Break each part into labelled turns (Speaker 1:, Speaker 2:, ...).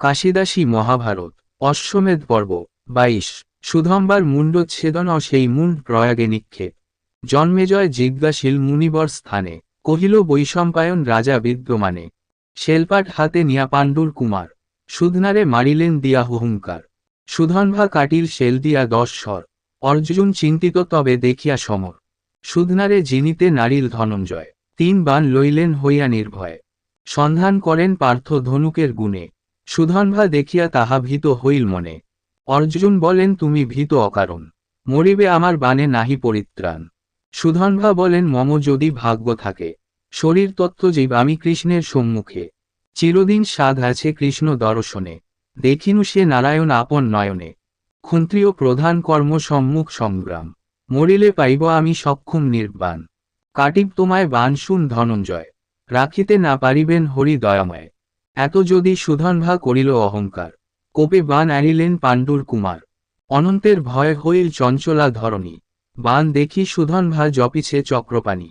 Speaker 1: কাশিদাসী মহাভারত, অশ্বমেধ পর্ব, বাইশ, সুধম্বার মুণ্ডচ্ছেদন ও সেই মুণ্ড প্রয়াগে নিক্ষেপ। জন্মেজয় জিজ্ঞাসীল মুনিবর স্থানে, কহিল বৈশম্পায়ন রাজা বিদ্যমানে। শেলপাট হাতে নিয়া পাণ্ডুর কুমার, সুধনারে মারিলেন দিয়া হুহুঙ্কার। সুধনভা কাটিল শেল দিয়া দশ স্বর, অর্জুন চিন্তিত তবে দেখিয়া সমর। সুধনারে জিনিতে নারিল ধনঞ্জয়, তিন বান লইলেন হইয়া নির্ভয়। সন্ধান করেন পার্থ ধনুকের গুণে। সুধনভা দেখিয়া তাহা ভীত হইল মনে। অর্জুন বলেন, তুমি ভীত অকারণ। মরিবে আমার বানে নাহি পরিত্রাণ। সুধনভা বলেন, মম যদি ভাগ্য থাকে, শরীর তত্ত্বজীব আমি কৃষ্ণের সম্মুখে। চিরদিন সাধ আছে কৃষ্ণ দর্শনে। দেখিনু সে নারায়ণ আপন নয়নে। ক্ষন্ত্রীয় প্রধান কর্ম সম্মুখ সংগ্রাম। মরিলে পাইব আমি সক্ষম নির্বাণ। কাটিব তোমায় বান শুন ধনঞ্জয়। রাখিতে না পারিবেন হরি দয়াময় এত যদি সুধনভা করিল অহংকার, কোপে বান আনিলেন পাণ্ডুর কুমার। অনন্তের ভয় হইল চঞ্চলা ধরণী। বান দেখি সুধনভা জপিছে চক্রপাণী।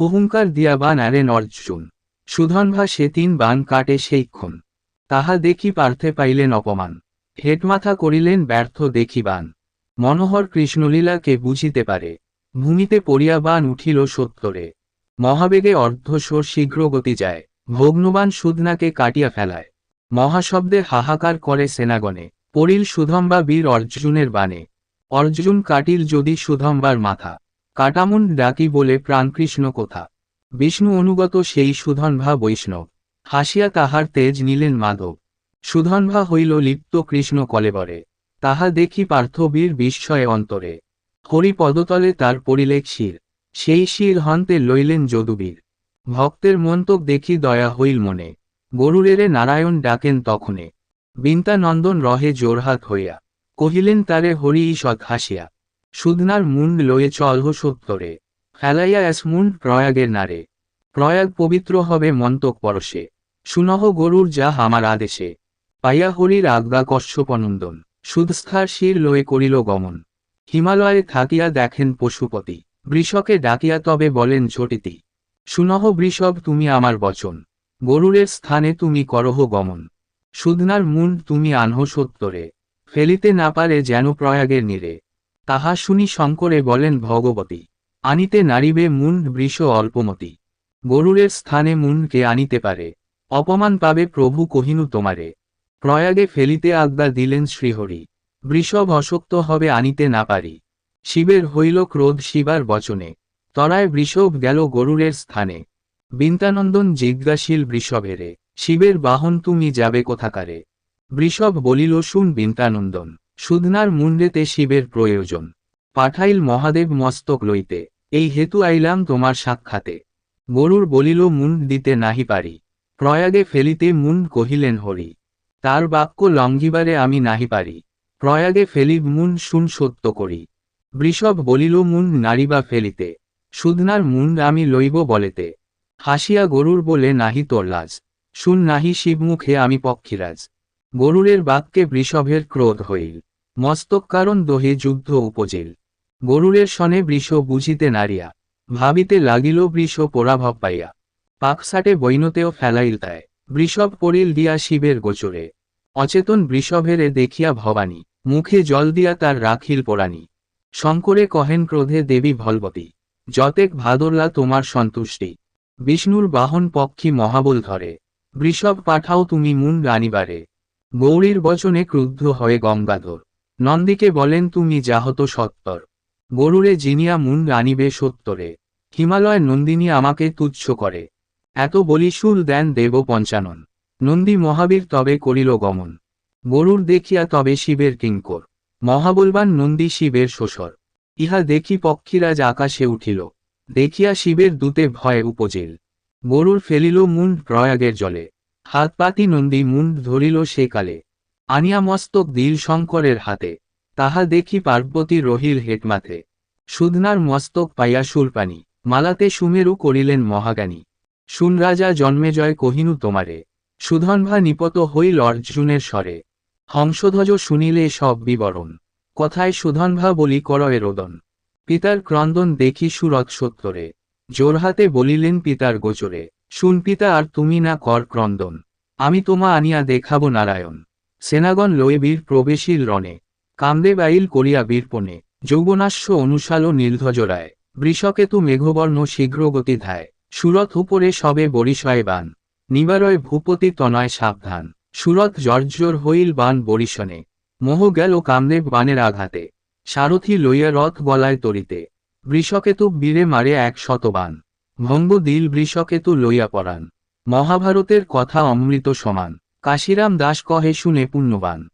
Speaker 1: হুহুঙ্কার দিয়া বান আরেন অর্জুন। সুধনভা সে তিন বান কাটে সেইক্ষণ। তাহা দেখি পার্থে পাইলেন অপমান। হেটমাথা করিলেন ব্যর্থ দেখি বান। মনোহর কৃষ্ণলীলাকে বুঝিতে পারে। ভূমিতে পড়িয়া বান উঠিল সত্তরে। মহাবেগে অর্ধস্বর শীঘ্র গতি যায়। ভগ্নবান সুদনাকে কাটিয়া ফেলায়। মহাশব্দে হাহাকার করে সেনাগণে পড়িল সুধম্বা বীর অর্জুনের বানে অর্জুন কাটিল যদি সুধম্বার মাথা, কাটামুন ডাকি বলে প্রাণকৃষ্ণ কোথা। বিষ্ণু অনুগত সেই সুধনভা বৈষ্ণব, হাসিয়া তাহার তেজ নিলেন মাধব। সুধনভা হইল লিপ্ত কৃষ্ণ কলেবরে, তাহা দেখি পার্থবীর বিস্ময়ে অন্তরে। হরি পদতলে তার পরিলেখ শির সেই শির হন্তে লইলেন যদুবীর। ভক্তের মন্তক দেখি দয়া হইল মনে। গরুরেরে নারায়ণ ডাকেন তখনে। বিন্তানন্দন রহে জোরহাত হইয়া। কহিলেন, তারে হরি ঈষৎ হাসিয়া। সুদনার মুন্ড লয়ে চলহ সত্তরে। ফেলাইয়া মুন্ড প্রয়াগের নারে। প্রয়াগ পবিত্র হবে মন্তক পরশে। সুনহ গরুর যা আমার আদেশে। পাইয়া হরির আজ্ঞা কশ্যপনন্দন। সুদস্থার শির লয়ে করিল গমন। হিমালয়ে থাকিয়া দেখেন পশুপতি। বৃষকে ডাকিয়া তবে বলেন, ঝটিতি সুনহ বৃষভ, তুমি আমার বচন। গরুরের স্থানে তুমি করহ গমন। সুদনার মুন্ড তুমি আনহ সত্তরে ফেলিতে না পারে যেন প্রয়াগের নীরে। তাহা শুনি শঙ্করে বলেন, ভগবতী, আনিতে নারিবে মুন বৃষ অল্পমতি। গরুরের স্থানে মুন্ডকে আনিতে পারে? অপমান পাবে প্রভু কহিনু তোমারে। প্রয়াগে ফেলিতে আজ্ঞা দিলেন শ্রীহরি। বৃষভ অসক্ত হবে, আনিতে না পারি। শিবের হইল ক্রোধ, শিবার বচনে। তরায় বৃষভ গেল গরুরের স্থানে। বিন্তানন্দন জিজ্ঞাসীল বৃষভেরে, শিবের বাহন তুমি যাবে কোথাকারে? বৃষভ বলিল, শুন বিন্তানন্দন সুদনার মুন্ডেতে শিবের প্রয়োজন। পাঠাইল মহাদেব মস্তক লইতে, এই হেতু আইলাম তোমার সাক্ষাতে। গরুর বলিল, মুন্ড দিতে নাহি পারি। প্রয়াগে ফেলিতে মুন্ড কহিলেন হরি। তার বাক্য লঙ্ঘিবারে আমি নাহি পারি। প্রয়াগে ফেলি মুন্ড শুন সত্য করি। বৃষভ বলিল, মুন্ড নারিবা ফেলিতে। সুদনার মুন্ড আমি লইব বলেতে। হাসিয়া গরুর বলে, নাহি তোর লাজ। শুন নাহি শিবমুখে আমি পক্ষীরাজ। গরুরের বাক্যে বৃষভের ক্রোধ হইল। মস্তক কারণ দোহে যুদ্ধ উপজেল। গরুরের সনে বৃষ বুঝিতে নারিয়া। ভাবিতে লাগিল বৃষ পরাভব পাইয়া। পাকসাটে বৈনতেও ফেলাইল তাই বৃষভ পড়িল দিয়া শিবের গোচরে। অচেতন বৃষভেরে দেখিয়া ভবানী। মুখে জল দিয়া তার রাখিল পোড়ানি শঙ্করে কহেন ক্রোধে দেবী ভলবতী। যতেক ভাদরলা তোমার সন্তুষ্টি। বিষ্ণুর বাহন পক্ষী মহাবল ধরে। বৃষভ পাঠাও তুমি মুন রানিবারে। গৌরীর বচনে ক্রুদ্ধ হয়ে গঙ্গাধর। নন্দীকে বলেন, তুমি যাহত সত্তর। গরুরে জিনিয়া মুন রানিবে সত্তরে। হিমালয় নন্দিনী আমাকে তুচ্ছ করে। এত বলি শুল দেন দেব পঞ্চানন। নন্দী মহাবীর তবে করিল গমন। গরুর দেখিয়া তবে শিবের কিঙ্কর। মহাবলবান নন্দী শিবের শোষর। ইহা দেখি পক্ষীরাজ আকাশে উঠিল। দেখিয়া শিবের দূতে ভয়ে উপজেল। গরুর ফেলিল মুন্ড প্রয়াগের জলে। হাত পাতি নন্দী মুন্ড ধরিল সে কালে। আনিয়া মস্তক দিল শঙ্করের হাতে। তাহা দেখি পার্বতী রহিল হেটমাথে। সুধনার মস্তক পাইয়া সুরপানি মালাতে সুমেরু করিলেন মহাগানী। শুন রাজা জন্মেজয় কহিনু তোমারে। সুধনভা নিপত হইল অর্জুনের স্বরে। হংসধ্বজ শুনিলে সব বিবরণ। কথায় সুধনভা বলি, করয়ে রোদন। পিতার ক্রন্দন দেখি সুরত সত্তরে। জোরহাতে বলিলেন পিতার গোচরে, শুন পিতা, আর তুমি না কর ক্রন্দন। আমি তোমা আনিয়া দেখাব নারায়ণ। সেনাগণ লয়ে বীর প্রবেশীর রণে। কামদেব আইল করিয়া বীরপণে যৌবনাশ্য অনুশাল নীলধ্বজরায় বৃষকেতু মেঘবর্ণ শীঘ্র গতি ধায়। সুরথ উপরে সবে বরিশয় বান। নিবারয় ভূপতি তনয় সাবধান। সুরত জর্জর হইল বান বরিশনে। মোহ গেল কামদেব বানের আঘাতে। সারথি লইয়া রথ গলায় তরিতে। বৃষকেতু বীরে মারে এক শতবান। ভঙ্গ দিল বৃষকেতু লইয়া পরাণ। মহাভারতের কথা অমৃত সমান। কাশিরাম দাস কহে শুনে পুণ্যবান।